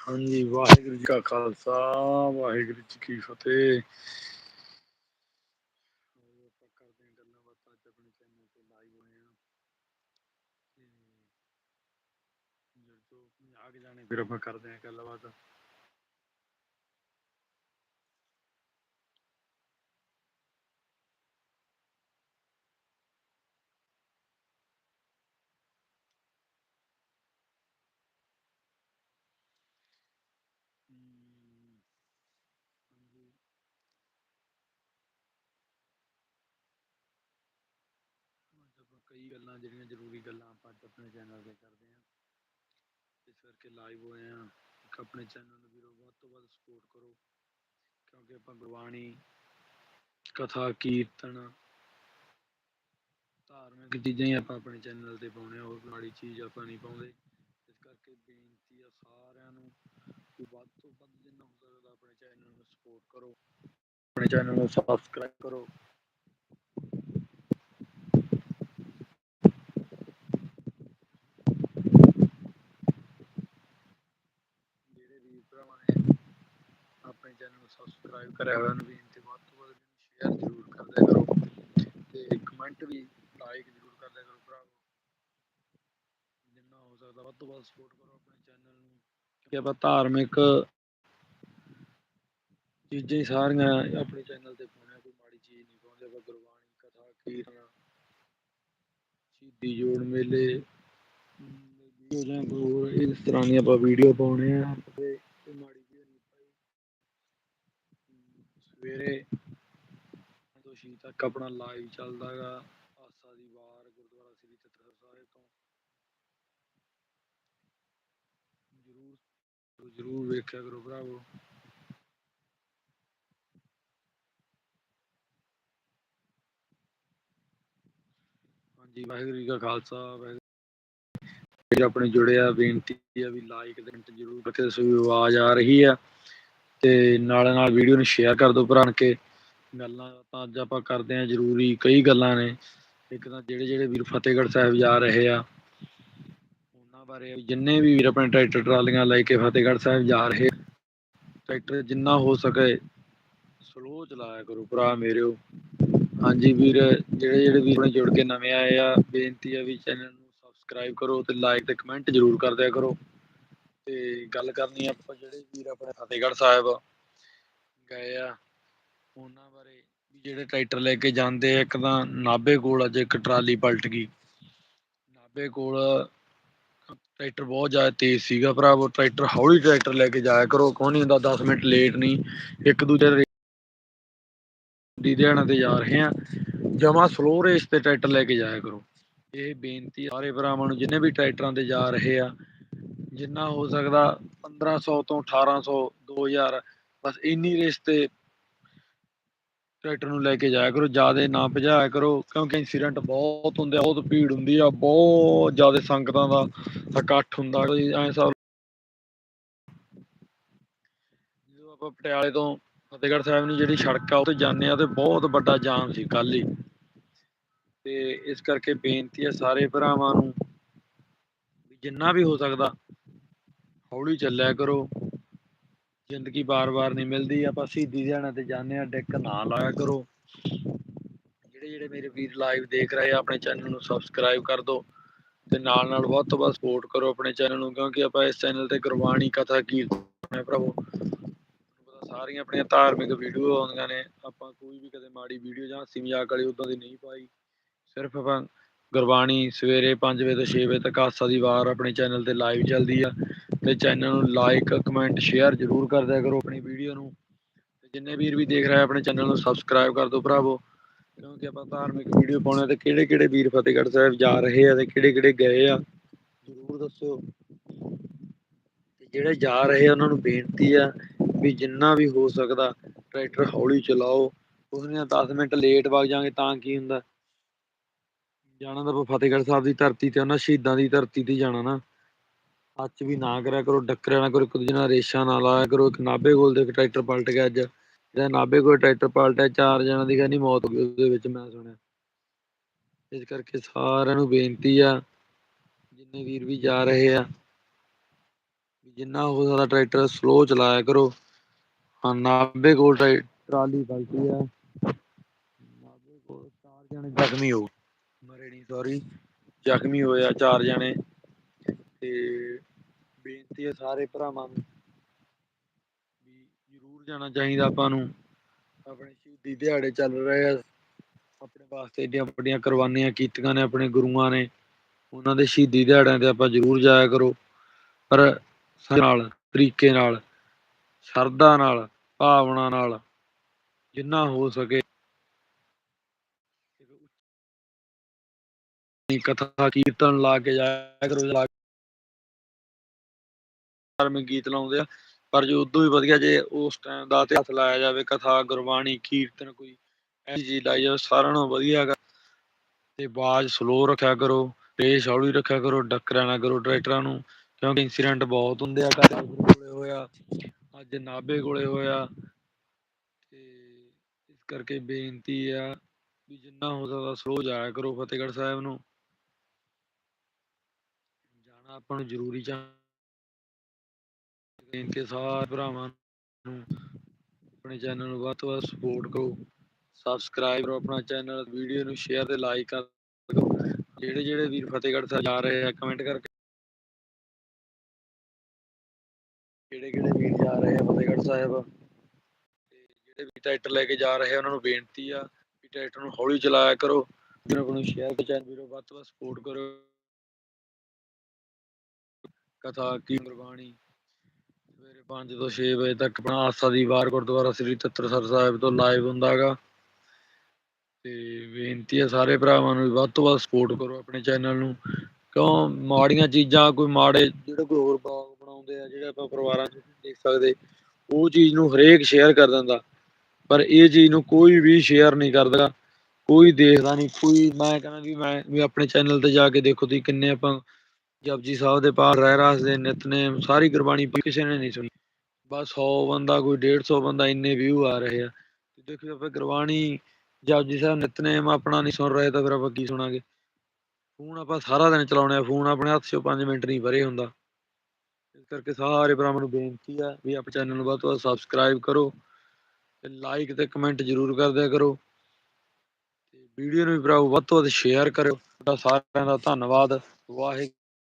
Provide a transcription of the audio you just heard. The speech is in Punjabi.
ਹਾਂਜੀ, ਵਾਹਿਗੁਰੂ ਜੀ ਕਾ ਖਾਲਸਾ, ਵਾਹਿਗੁਰੂ ਜੀ ਕੀ ਫਤਿਹ। ਗੱਲਾਂ ਬਾਤਾਂ ਚੈਨਲ ਤੇ ਲਾਈਵ ਹੋਏ ਆ ਫਿਰ ਆਪਾਂ ਕਰਦੇ ਹਾਂ ਗੱਲਬਾਤ ਕਈ ਗੱਲਾਂ ਜਿਹੜੀਆਂ ਜ਼ਰੂਰੀ ਗੱਲਾਂ ਆਪਾਂ ਅੱਜ ਆਪਣੇ ਚੈਨਲ ਤੇ ਕਰਦੇ ਹਾਂ। ਇਸ ਕਰਕੇ ਲਾਈਵ ਹੋਏ ਆ ਆਪਣੇ ਚੈਨਲ ਨੂੰ ਵੀਰੋ ਵੱਧ ਤੋਂ ਵੱਧ ਸਪੋਰਟ ਕਰੋ। ਕਿਉਂਕਿ ਆਪਾਂ ਗੁਰਬਾਣੀ, ਕਥਾ, ਕੀਰਤਨ, ਧਾਰਮਿਕ ਚੀਜ਼ਾਂ ਹੀ ਆਪਾਂ ਆਪਣੇ ਚੈਨਲ ਤੇ ਪਾਉਣੇ ਆ ਹੋਰ ਮਾੜੀ ਚੀਜ਼ ਆਪਾਂ ਨਹੀਂ ਪਾਉਂਦੇ। ਇਸ ਕਰਕੇ ਬੇਨਤੀ ਆ ਸਾਰਿਆਂ ਨੂੰ ਕਿ ਵੱਧ ਤੋਂ ਵੱਧ ਜਿੰਨਾ ਹੋ ਸਕਦਾ ਆਪਣੇ ਚੈਨਲ ਨੂੰ ਸਪੋਰਟ ਕਰੋ। ਆਪਣੇ ਚੈਨਲ ਨੂੰ ਸਬਸਕ੍ਰਾਈਬ ਕਰੋ ਜਿਹੜੇ ਵੀ ਭਰਾਵਾਂ ਨੇ ਆਪਣੇ ਚੈਨਲ ਨੂੰ ਸਬਸਕ੍ਰਾਈਬ ਕਰਿਆ ਹੋਇਆ ਨੂੰ ਬੇਨਤੀ ਵੱਧ ਤੋਂ ਵੱਧ ਸ਼ੇਅਰ ਜ਼ਰੂਰ ਕਰਦਿਆ ਕਰੋ ਤੇ ਕਮੈਂਟ ਵੀ ਲਾਈਕ ਜ਼ਰੂਰ ਕਰਦਿਆ ਕਰੋ ਭਰਾਵੋ। ਜਿੰਨਾ ਹੋ ਸਕਦਾ ਵੱਧ ਤੋਂ ਵੱਧ ਸਪੋਰਟ ਕਰੋ ਆਪਣੇ ਚੈਨਲ ਨੂੰ ਕਿ ਆਪਾਂ ਧਾਰਮਿਕ ਚੀਜ਼ਾਂ ਹੀ ਸਾਰੀਆਂ ਆਪਣੇ ਚੈਨਲ ਤੇ ਪਾਉਣਾ ਕੋਈ ਮਾੜੀ ਚੀਜ਼ ਨਹੀਂ ਪਾਉਂਦੇ, ਆਪਾਂ ਗੁਰਬਾਣੀ, ਕਥਾ, ਕੀਰਤਨ, ਸ਼ਹੀਦੀ, ਜੋੜ ਮੇਲੇ ਵੀਡੀਓ ਜਾਂ ਕੋਈ ਇਸ ਤਰ੍ਹਾਂ ਦੀਆਂ ਆਪਾਂ ਵੀਡੀਓ ਪਾਉਣੇ ਆ ਤੇ ਮਾੜੀ ਵੀਡੀਓ ਨਹੀਂ ਪਾਈ ਹਮ, ਸਵੇਰੇ ਤੋਂ ਸ਼ੀ ਤੱਕ ਆਪਣਾ ਲਾਈਵ ਚੱਲਦਾਗਾ ਆਸਾ ਦੀ ਵਾਰ ਗੁਰਦੁਆਰਾ ਸ੍ਰੀ ਤਤਰ ਸਾਹਿਬ ਤੋਂ। ਜਰੂਰ ਜਰੂਰ ਵੇਖਿਆ ਕਰੋ ਭਰਾਵੋ। ਹਾਂਜੀ, ਵਾਹਿਗੁਰੂ ਜੀ ਕਾ ਖਾਲਸਾ, ਵਾਹਿਗੁਰੂ ਜਿਹੜੇ ਆਪਣੇ ਜੁੜਿਆ, ਬੇਨਤੀ ਆ ਵੀ ਲਾਈਕ ਤੇ ਕਮੈਂਟ ਜਰੂਰ ਕਰਕੇ ਦੱਸੋ ਆਵਾਜ਼ ਆ ਰਹੀ ਆ। ਤੇ ਨਾਲ ਨਾਲ ਵੀਡੀਓ ਨੂੰ ਸ਼ੇਅਰ ਕਰ ਦਿਓ ਭਰਾ, ਕੇ ਗੱਲਾਂ ਤਾਂ ਅੱਜ ਆਪਾਂ ਕਰਦੇ ਆ ਜ਼ਰੂਰੀ ਕਈ ਗੱਲਾਂ ਨੇ। ਇੱਕ ਤਾਂ ਜਿਹੜੇ ਜਿਹੜੇ ਵੀਰ ਫਤਿਹਗੜ੍ਹ ਸਾਹਿਬ ਜਾ ਰਹੇ ਆ, ਉਹਨਾਂ ਬਾਰੇ ਜਿੰਨੇ ਵੀ ਵੀਰ ਆਪਣੇ ਟਰੈਕਟਰ ਟਰਾਲੀਆਂ ਲੈ ਕੇ ਫਤਿਹਗੜ੍ਹ ਸਾਹਿਬ ਜਾ ਰਹੇ, ਟਰੈਕਟਰ ਜਿੰਨਾ ਹੋ ਸਕੇ ਸਲੋ ਚਲਾਇਆ ਕਰੋ ਭਰਾ ਮੇਰਿਓ ਹਾਂਜੀ ਵੀਰ, ਜਿਹੜੇ ਜਿਹੜੇ ਵੀਰ ਨੇ ਜੁੜ ਕੇ ਨਵੇਂ ਆਏ ਆ, ਬੇਨਤੀ ਆ ਵੀ ਚੈਨਲ ਨੂੰ ਸਬਸਕ੍ਰਾਈਬ ਕਰੋ ਤੇ ਲਾਈਕ ਤੇ ਕਮੈਂਟ ਜ਼ਰੂਰ ਕਰ ਦਿਆ ਕਰੋ। ਤੇ ਗੱਲ ਕਰਨੀ ਆ ਆਪਾਂ ਜਿਹੜੇ ਵੀਰ ਆਪਣੇ ਫਤਿਹਗੜ੍ਹ ਸਾਹਿਬ ਗਏ ਆ, ਉਹਨਾਂ ਬਾਰੇ ਵੀ ਜਿਹੜੇ ਟਰੈਕਟਰ ਲੈ ਕੇ ਜਾਂਦੇ ਆ, ਇੱਕ ਤਾਂ ਨਾਭੇ ਕੋਲ ਅੱਜ ਇੱਕ ਟਰਾਲੀ ਪਲਟ ਗਈ। ਨਾਭੇ ਕੋਲ ਟਰੈਕਟਰ ਬਹੁਤ ਜ਼ਿਆਦਾ ਤੇਜ਼ ਸੀਗਾ ਭਰਾ ਭਰਾਵੋ ਟਰੈਕਟਰ, ਹੌਲੀ ਟਰੈਕਟਰ ਲੈ ਕੇ ਜਾਇਆ ਕਰੋ ਕੋਈ ਨਹੀਂ ਹੁੰਦਾ 10 ਮਿੰਟ ਲੇਟ ਨਹੀਂ, ਇੱਕ ਦੂਜੇ ਦੀ ਦਿਹਾੜਾਂ ਤੇ ਜਾ ਰਹੇ ਆ, ਜਮਾ ਸਲੋ ਰੇਸ ਤੇ ਟਰੈਕਟਰ ਲੈ ਕੇ ਜਾਇਆ ਕਰੋ। ਇਹ ਬੇਨਤੀ ਸਾਰੇ ਭਰਾਵਾਂ ਨੂੰ, ਜਿੰਨੇ ਵੀ ਟਰੈਕਟਰਾਂ ਤੇ ਜਾ ਰਹੇ ਆ ਜਿੰਨਾ ਹੋ ਸਕਦਾ 1500 ਤੋਂ 1800 2000 ਬਸ ਇੰਨੀ ਰੇਸ ਤੇ ਟਰੈਕਟਰ ਨੂੰ ਲੈ ਕੇ ਜਾਇਆ ਕਰੋ, ਜ਼ਿਆਦਾ ਨਾ ਭਜਾਇਆ ਕਰੋ, ਕਿਉਂਕਿ ਇਨਸੀਡੈਂਟ ਬਹੁਤ ਹੁੰਦੇ ਆ, ਬਹੁਤ ਭੀੜ ਹੁੰਦੀ ਆ, ਬਹੁਤ ਜ਼ਿਆਦਾ ਸੰਗਤਾਂ ਦਾ ਇਕੱਠ ਹੁੰਦਾ, ਕੋਈ ਸਭ ਜਦੋਂ ਆਪਾਂ ਪਟਿਆਲੇ ਤੋਂ ਫਤਿਹਗੜ੍ਹ ਸਾਹਿਬ ਨੂੰ ਜਿਹੜੀ ਸੜਕ ਆ ਉਹ ਤੇ ਜਾਂਦੇ ਆ, ਤੇ ਬਹੁਤ ਵੱਡਾ ਜਾਮ ਸੀ ਕੱਲ ਹੀ। ਤੇ ਇਸ ਕਰਕੇ ਬੇਨਤੀ ਹੈ ਸਾਰੇ ਭਰਾਵਾਂ ਨੂੰ ਜਿੰਨਾ ਵੀ ਹੋ ਸਕਦਾ ਹੌਲੀ ਚੱਲਿਆ ਕਰੋ। ਜ਼ਿੰਦਗੀ ਬਾਰ-ਬਾਰ ਨਹੀਂ ਮਿਲਦੀ। ਆਪਾਂ ਸਿੱਧੀ ਦਿਹਾੜਾਂ ਤੇ ਜਾਂਦੇ ਆ ਡਿੱਕ ਨਾ ਲਾਇਆ ਕਰੋ। ਜਿਹੜੇ ਜਿਹੜੇ ਮੇਰੇ ਵੀਰ ਲਾਈਵ ਦੇਖ ਰਹੇ ਆ, ਆਪਣੇ ਚੈਨਲ ਨੂੰ ਸਬਸਕ੍ਰਾਈਬ ਕਰ ਦਿਓ ਤੇ ਨਾਲ ਨਾਲ ਵੱਧ ਤੋਂ ਵੱਧ ਸਪੋਰਟ ਕਰੋ ਆਪਣੇ ਚੈਨਲ ਨੂੰ, ਕਿਉਂਕਿ ਆਪਾਂ ਇਸ ਚੈਨਲ ਤੇ ਗੁਰਬਾਣੀ, ਕਥਾ, ਕੀਰਤਨ ਹੈ ਭਰਾਵੋ ਤੁਹਾਨੂੰ ਪਤਾ ਸਾਰੀਆਂ ਆਪਣੀਆਂ ਧਾਰਮਿਕ ਵੀਡੀਓ ਆਉਂਦੀਆਂ ਨੇ। ਆਪਾਂ ਕੋਈ ਵੀ ਕਦੇ ਮਾੜੀ ਵੀਡੀਓ ਜਾਂ ਹੱਸੀ ਮਜ਼ਾਕ ਵਾਲੀ ਉਦਾਂ ਦੀ ਨਹੀਂ ਪਾਈ। ਸਿਰਫ ਆਪਾਂ ਗੁਰਬਾਣੀ ਸਵੇਰੇ 5 ਵਜੇ ਤੋਂ 6 ਵਜੇ ਤੱਕ ਆਸਾ ਦੀ ਵਾਰ ਆਪਣੇ ਚੈਨਲ ਤੇ ਲਾਈਵ ਚੱਲਦੀ ਆ ਤੇ ਚੈਨਲ ਨੂੰ ਲਾਈਕ ਕਮੈਂਟ ਸ਼ੇਅਰ ਜ਼ਰੂਰ ਕਰ ਦਿਆ ਕਰੋ ਆਪਣੀ ਵੀਡੀਓ ਨੂੰ। ਤੇ ਜਿੰਨੇ ਵੀਰ ਵੀ ਦੇਖ ਰਹੇ ਆਪਣੇ ਚੈਨਲ ਨੂੰ ਸਬਸਕ੍ਰਾਈਬ ਕਰ ਦਿਓ ਭਰਾਵੋ। ਕਿਉਂਕਿ ਆਪਾਂ ਧਾਰਮਿਕ ਵੀਡੀਓ ਪਾਉਣੇ ਤੇ ਕਿਹੜੇ ਕਿਹੜੇ ਵੀਰ ਫਤਿਹਗੜ੍ਹ ਸਾਹਿਬ ਜਾ ਰਹੇ ਆ ਤੇ ਕਿਹੜੇ ਕਿਹੜੇ ਗਏ ਆ, ਜ਼ਰੂਰ ਦੱਸਿਓ। ਤੇ ਜਿਹੜੇ ਜਾ ਰਹੇ ਆ, ਉਹਨਾਂ ਨੂੰ ਬੇਨਤੀ ਆ ਵੀ ਜਿੰਨਾ ਵੀ ਹੋ ਸਕਦਾ, ਟਰੈਕਟਰ ਹੌਲੀ ਚਲਾਓ। ਉਹਨੇ 10 ਮਿੰਟ ਲੇਟ ਵਗ ਜਾਾਂਗੇ ਤਾਂ ਕੀ ਹੁੰਦਾ? ਜਾਣਾ ਤਾਂ ਆਪਾਂ ਫਤਿਹਗੜ੍ਹ ਸਾਹਿਬ ਦੀ ਧਰਤੀ ਤੇ, ਉਹਨਾਂ ਸ਼ਹੀਦਾਂ ਦੀ ਧਰਤੀ ਤੇ ਜਾਣਾ ਨਾ। ਅੱਜ ਵੀ ਨਾ ਕਰਿਆ ਕਰੋ, ਡੱਕਰਿਆ ਨਾ ਕਰੋ, ਇੱਕ ਦੂਜੇ ਨਾਲ ਰੇਸ਼ਾ ਨਾ ਲਾਇਆ ਕਰੋ। ਇੱਕ ਨਾਭੇ ਕੋਲ ਦੇ ਟਰੈਕਟਰ ਪਲਟ ਗਿਆ ਅੱਜ। ਜਿਹੜਾ ਨਾਭੇ ਕੋਲ ਟਰੈਕਟਰ ਪਲਟਿਆ, ਚਾਰ ਜਣਾਂ ਦੀ ਕਹਿੰਦੀ ਮੌਤ ਹੋ ਗਈ, ਉਹਦੇ ਵਿੱਚ ਮੈਂ ਸੁਣਿਆ। ਇਸ ਕਰਕੇ ਸਾਰਿਆਂ ਨੂੰ ਬੇਨਤੀ ਆ, ਜਿੰਨੇ ਵੀਰ ਵੀ ਜਾ ਰਹੇ ਆ ਜਿੰਨਾ ਹੋ ਸਕਦਾ ਟਰੈਕਟਰ ਸਲੋ ਚਲਾਇਆ ਕਰੋ। ਹਾਂ, ਨਾਭੇ ਕੋਲ ਟਰਾਈ- ਟਰਾਲੀ ਪਲਟੀ ਆ। ਨਾਭੇ ਕੋਲ ਚਾਰ ਜਣੇ ਜ਼ਖਮੀ ਹੋ ਮਰੇ ਨਹੀਂ ਸੌਰੀ ਜ਼ਖਮੀ ਹੋਇਆ ਚਾਰ ਜਣੇ। ਤੇ ਬੇਨਤੀ ਹੈ ਸਾਰੇ ਭਰਾਵਾਂ ਨੂੰ ਵੀ ਜ਼ਰੂਰ ਜਾਣਾ ਚਾਹੀਦਾ ਆਪਾਂ ਨੂੰ। ਆਪਣੇ ਸ਼ਹੀਦੀ ਦਿਹਾੜੇ ਚੱਲ ਰਹੇ ਆ। ਆਪਣੇ ਵਾਸਤੇ ਏਡੀਆਂ ਵੱਡੀਆਂ ਕੁਰਬਾਨੀਆਂ ਕੀਤੀਆਂ ਨੇ ਆਪਣੇ ਗੁਰੂਆਂ ਨੇ। ਉਹਨਾਂ ਦੇ ਸ਼ਹੀਦੀ ਦਿਹਾੜਿਆਂ ਤੇ ਆਪਾਂ ਜ਼ਰੂਰ ਜਾਇਆ ਕਰੋ। ਪਰ ਨਾਲ, ਤਰੀਕੇ ਨਾਲ, ਸ਼ਰਧਾ ਨਾਲ, ਭਾਵਨਾ ਨਾਲ ਜਿੰਨਾ ਹੋ ਸਕੇ ਕਥਾ ਕੀਰਤਨ ਲਾ ਕੇ ਜਾਇਆ ਕਰੋ, ਲਾ ਧਾਰਮਿਕ ਗੀਤ ਲਾਉਂਦੇ ਆ। ਪਰ ਜੋ ਉਦੋਂ ਵੀ ਵਧੀਆ ਜੇ ਉਸ ਟਾਈਮ ਦਾ ਤੇ ਹੱਥ ਲਾਇਆ ਜਾਵੇ, ਕਥਾ, ਗੁਰਬਾਣੀ, ਕੀਰਤਨ ਕੋਈ ਐਸੀ ਚੀਜ਼ ਲਾਈ ਜਾਵੇ, ਸਾਰਿਆਂ ਨੂੰ ਵਧੀਆ ਹੈਗਾ। ਤੇ ਆਵਾਜ਼ ਸਲੋ ਰੱਖਿਆ ਕਰੋ ਰੇਸ ਹੌਲੀ ਰੱਖਿਆ ਕਰੋ ਡੱਕਰਿਆ ਨਾ ਕਰੋ ਟਰੈਕਟਰਾਂ ਨੂੰ, ਕਿਉਂਕਿ ਇਨਸੀਡੈਂਟ ਬਹੁਤ ਹੁੰਦੇ ਆ ਕਦੇ ਕੋਲੇ ਹੋਇਆ, ਅੱਜ ਨਾਭੇ ਕੋਲੇ ਹੋਇਆ। ਤੇ ਇਸ ਕਰਕੇ ਬੇਨਤੀ ਆ ਵੀ ਜਿੰਨਾ ਹੋ ਸਕਦਾ ਸਲੋ ਜਾਇਆ ਕਰੋ ਫਤਿਹਗੜ੍ਹ ਸਾਹਿਬ ਨੂੰ। ਆਪਾਂ ਨੂੰ ਜ਼ਰੂਰੀ ਚਾ ਬੇਨਤੀ ਸਾਰੇ ਭਰਾਵਾਂ ਨੂੰ ਆਪਣੇ ਚੈਨਲ ਨੂੰ ਵੱਧ ਤੋਂ ਵੱਧ ਸਪੋਰਟ ਕਰੋ। ਸਬਸਕ੍ਰਾਈਬ ਕਰੋ ਆਪਣਾ ਚੈਨਲ ਵੀਡੀਓ ਨੂੰ ਸ਼ੇਅਰ ਤੇ ਲਾਈਕ ਕਰ ਜਿਹੜੇ ਜਿਹੜੇ ਵੀਰ ਫਤਿਹਗੜ੍ਹ ਸਾਹਿਬ ਜਾ ਰਹੇ ਆ ਕਮੈਂਟ ਕਰਕੇ ਕਿਹੜੇ ਕਿਹੜੇ ਵੀਰ ਜਾ ਰਹੇ ਆ ਫਤਿਹਗੜ੍ਹ ਸਾਹਿਬ। ਤੇ ਜਿਹੜੇ ਵੀ ਟਰੈਕਟਰ ਲੈ ਕੇ ਜਾ ਰਹੇ ਆ, ਉਹਨਾਂ ਨੂੰ ਬੇਨਤੀ ਆ ਵੀ ਟਰੈਕਟਰ ਨੂੰ ਹੌਲੀ ਚਲਾਇਆ ਕਰੋ। ਵੀਰੋ ਨੂੰ ਸ਼ੇਅਰ ਤੇ ਚੈਨਲ ਵੀਰੋ ਵੱਧ ਤੋਂ ਵੱਧ ਸਪੋਰਟ ਕਰੋ ਕਥਾ ਕੀ ਗੁਰਬਾਣੀ। ਸਵੇਰੇ 5 ਤੋਂ 6 ਵਜੇ ਤੱਕ ਆਪਣਾ ਆਸਾ ਦੀ ਵਾਰ ਗੁਰਦੁਆਰਾ ਸ੍ਰੀ ਤੱਤਰਸਰ ਸਾਹਿਬ ਤੋਂ ਲਾਈਵ ਹੁੰਦਾਗਾ ਤੇ ਬੇਨਤੀ ਹੈ ਸਾਰੇ ਭਰਾਵਾਂ ਨੂੰ ਵੱਧ ਤੋਂ ਵੱਧ ਸਪੋਰਟ ਕਰੋ ਆਪਣੇ ਚੈਨਲ ਨੂੰ। ਕਿਉਂ? ਮਾੜੀਆਂ ਚੀਜ਼ਾਂ ਕੋਈ ਮਾੜੇ ਜਿਹੜੇ ਕੋਈ ਹੋਰ ਬਲੌਗ ਬਣਾਉਂਦੇ ਆ, ਜਿਹੜੇ ਆਪਾਂ ਪਰਿਵਾਰਾਂ 'ਚ ਦੇਖ ਸਕਦੇ, ਉਹ ਚੀਜ਼ ਨੂੰ ਹਰੇਕ ਸ਼ੇਅਰ ਕਰ ਦਿੰਦਾ। ਪਰ ਇਹ ਚੀਜ਼ ਨੂੰ ਕੋਈ ਵੀ ਸ਼ੇਅਰ ਨਹੀਂ ਕਰਦਾ। ਕੋਈ ਦੇਖਦਾ ਨਹੀਂ, ਕੋਈ ਮੈਂ ਕਹਿੰਦਾ ਵੀ ਮੈਂ ਵੀ ਆਪਣੇ ਚੈਨਲ ਤੇ ਜਾ ਕੇ ਦੇਖੋ ਤੁਸੀਂ ਕਿੰਨੇ ਆਪਾਂ ਜਪਜੀ ਸਾਹਿਬ ਦੇ ਪਾਠ ਰਹਿ ਰਾਸ ਦੇ ਨਿਤਨੇਮ ਸਾਰੀ ਗੁਰਬਾਣੀ ਕਿਸੇ ਨੇ ਨਹੀਂ ਸੁਣੀ। ਬਸ 100 ਬੰਦਾ ਕੋਈ 150 ਬੰਦਾ ਇੰਨੇ ਵਿਊ ਆ ਰਹੇ ਆ। ਤੇ ਦੇਖੋ ਆਪਾਂ ਗੁਰਬਾਣੀ, ਜਪਜੀ ਸਾਹਿਬ ਨਿਤਨੇਮ ਆਪਣਾ ਨਹੀਂ ਸੁਣ ਰਹੇ, ਤਾਂ ਫਿਰ ਆਪਾਂ ਕੀ ਸੁਣਾਂਗੇ? ਫੋਨ ਆਪਾਂ ਸਾਰਾ ਦਿਨ ਚਲਾਉਣੇ ਆ, ਫੋਨ ਆਪਣੇ ਹੱਥ 'ਚੋਂ 5 ਮਿੰਟ ਨਹੀਂ ਭਰੇ ਹੁੰਦਾ। ਇਸ ਕਰਕੇ ਸਾਰੇ ਭਰਾਵਾਂ ਨੂੰ ਬੇਨਤੀ ਆ ਵੀ ਆਪਣੇ ਚੈਨਲ ਨੂੰ ਵੱਧ ਤੋਂ ਵੱਧ ਸਬਸਕ੍ਰਾਈਬ ਕਰੋ ਤੇ ਲਾਈਕ ਤੇ ਕਮੈਂਟ ਜ਼ਰੂਰ ਕਰਦਿਆ ਕਰੋ। ਤੇ ਵੀਡੀਓ ਨੂੰ ਵੀ ਭਰਾਓ ਵੱਧ ਤੋਂ ਵੱਧ ਸ਼ੇਅਰ ਕਰਿਓ। ਤੁਹਾਡਾ ਸਾਰਿਆਂ ਦਾ ਧੰਨਵਾਦ। ਵਾਹਿਗੁਰੂ।